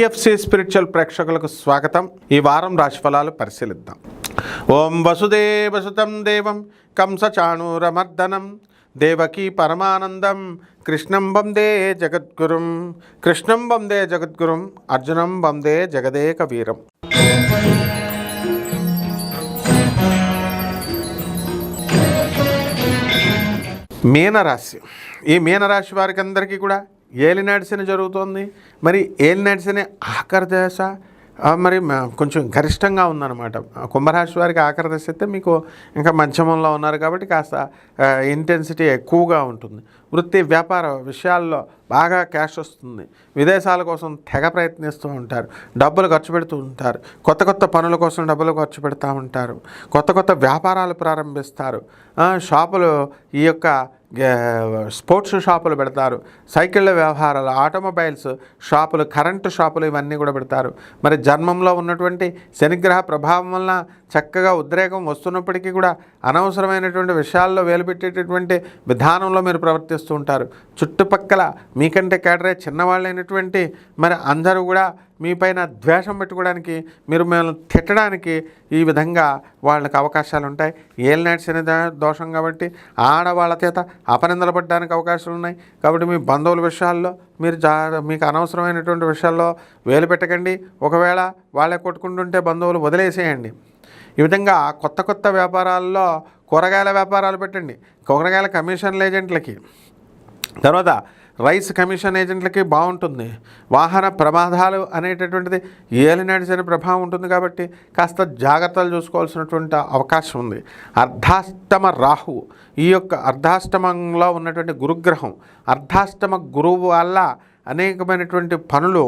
PFC spiritual ప్రేక్షకులకు స్వాగతం. ఈ వారం రాశిఫలాలు పరిశీలిద్దాం. ఓం వసుదేవసుతం దేవం కంసచాణూరమర్దనం దేవకీ పరమానందం కృష్ణం వందే జగద్గురుం కృష్ణం వందే జగద్గురుం అర్జునం వందే జగదేక వీరం మీనరాశి. ఈ మీనరాశి వారికి అందరికీ కూడా ఏలి నడిచిన జరుగుతోంది. మరి ఏలి శని ఆఖరి దశ మరి కొంచెం గరిష్టంగా ఉందన్నమాట. కుంభరాశి వారికి ఆఖరి అయితే మీకు ఇంకా మధ్యమంలో ఉన్నారు కాబట్టి కాస్త ఇంటెన్సిటీ ఎక్కువగా ఉంటుంది. వృత్తి వ్యాపార విషయాల్లో బాగా క్యాష్ వస్తుంది. విదేశాల కోసం తెగ ప్రయత్నిస్తూ ఉంటారు. డబ్బులు ఖర్చు పెడుతూ ఉంటారు. కొత్త కొత్త పనుల కోసం డబ్బులు ఖర్చు పెడతా ఉంటారు. కొత్త కొత్త వ్యాపారాలు ప్రారంభిస్తారు. షాపులు ఈ యొక్క స్పోర్ట్స్ షాపులు పెడతారు సైకిళ్ళ వ్యవహారాలు ఆటోమొబైల్స్ షాపులు కరెంటు షాపులు ఇవన్నీ కూడా పెడతారు. మరి జన్మంలో ఉన్నటువంటి శనిగ్రహ ప్రభావం వలన చక్కగా ఉద్రేకం వస్తున్నప్పటికీ కూడా అనవసరమైనటువంటి విషయాల్లో వేలుపెట్టేటటువంటి విధానంలో మీరు ప్రవర్తిస్తూ ఉంటారు. చుట్టుపక్కల మీకంటే కేటరే చిన్నవాళ్ళైనటువంటి మరి అందరూ కూడా మీపైన ద్వేషం పెట్టుకోవడానికి మీరు మిమ్మల్ని తిట్టడానికి ఈ విధంగా వాళ్ళకి అవకాశాలు ఉంటాయి. ఏలినాటి శని దోషం కాబట్టి ఆడవాళ్ళ చేత అపనిందలు పడడానికి అవకాశాలు ఉన్నాయి. కాబట్టి మీ బంధువుల విషయాల్లో మీరు జా మీకు అనవసరమైనటువంటి విషయాల్లో వేలు పెట్టకండి. ఒకవేళ వాళ్ళే కొట్టుకుంటుంటే బంధువులు వదిలేసేయండి. ఈ విధంగా కొత్త కొత్త వ్యాపారాల్లో కూరగాయల వ్యాపారాలు పెట్టండి. కూరగాయల కమిషన్ల ఏజెంట్లకి. తర్వాత రైస్ కమిషన్ ఏజెంట్లకి బాగుంటుంది. వాహన ప్రమాదాలు అనేటటువంటిది ఏలినాటి ప్రభావం ఉంటుంది కాబట్టి కాస్త జాగ్రత్తలు చూసుకోవాల్సినటువంటి అవకాశం ఉంది. అర్ధాష్టమ రాహు ఈ యొక్క అర్ధాష్టమంలో ఉన్నటువంటి గురుగ్రహం అర్ధాష్టమ గురువు వల్ల అనేకమైనటువంటి పనులు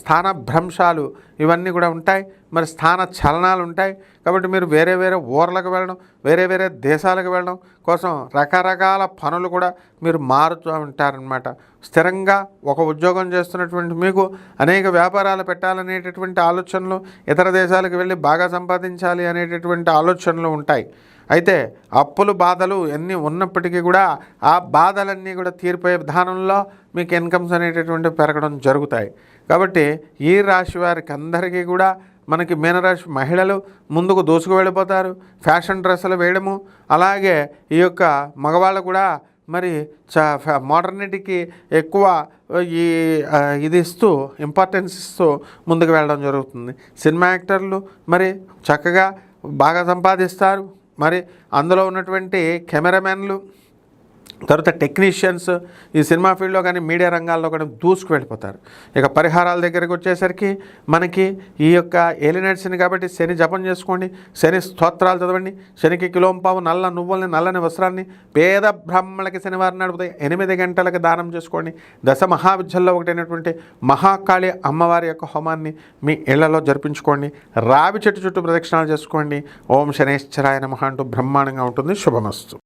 స్థానభ్రంశాలు ఇవన్నీ కూడా ఉంటాయి. మరి స్థాన చలనాలు ఉంటాయి. కాబట్టి మీరు వేరే వేరే ఊర్లకు వెళ్ళడం వేరే వేరే దేశాలకు వెళ్ళడం కోసం రకరకాల పనులు కూడా మీరు మారుతూ ఉంటారనమాట స్థిరంగా ఒక ఉద్యోగం చేస్తున్నటువంటి మీకు అనేక వ్యాపారాలు పెట్టాలనేటటువంటి ఆలోచనలు ఇతర దేశాలకు వెళ్ళి బాగా సంపాదించాలి అనేటటువంటి ఆలోచనలు ఉంటాయి. అయితే అప్పులు బాధలు ఎన్ని ఉన్నప్పటికీ కూడా ఆ బాధలన్నీ కూడా తీరిపోయే విధానంలో మీకు ఇన్కమ్స్ అనేటటువంటి పెరగడం జరుగుతాయి. కాబట్టి ఈ రాశి వారికి అందరికీ కూడా మనకి మీనరాశి మహిళలు ముందుకు దూసుకు వెళ్ళిపోతారు. ఫ్యాషన్ డ్రెస్సులు వేయడము. అలాగే ఈ యొక్క మగవాళ్ళు కూడా మరి చా మోడర్నిటీకి ఎక్కువ ఈ ఇది ఇస్తూ ఇంపార్టెన్స్ ఇస్తూ ముందుకు వెళ్ళడం జరుగుతుంది. సినిమా యాక్టర్లు మరి చక్కగా బాగా సంపాదిస్తారు. మరి అందులో ఉన్నటువంటి కెమెరామెన్లు తర్వాత టెక్నీషియన్స్ ఈ సినిమా ఫీల్డ్లో కానీ మీడియా రంగాల్లో కానీ దూసుకు వెళ్ళిపోతారు. ఇక పరిహారాల దగ్గరికి వచ్చేసరికి మనకి ఈ యొక్క ఏలినట్ శని కాబట్టి శని జపం చేసుకోండి శని స్తోత్రాలు చదవండి శనికి కిలోంపావు నల్ల నువ్వుల్ని నల్లని వస్త్రాన్ని పేద బ్రాహ్మణులకి శనివారం నడుపుతాయి ఎనిమిది గంటలకు దానం చేసుకోండి. దశ మహావిద్యల్లో ఒకటైనటువంటి మహాకాళి అమ్మవారి యొక్క హోమాన్ని మీ ఇళ్ళలో జరిపించుకోండి. రావి చెట్టు చుట్టూ ప్రదక్షిణాలు చేసుకోండి. ఓం శనేశ్వరాయ నమ అంటూ బ్రహ్మాండంగా ఉంటుంది. శుభమస్తు.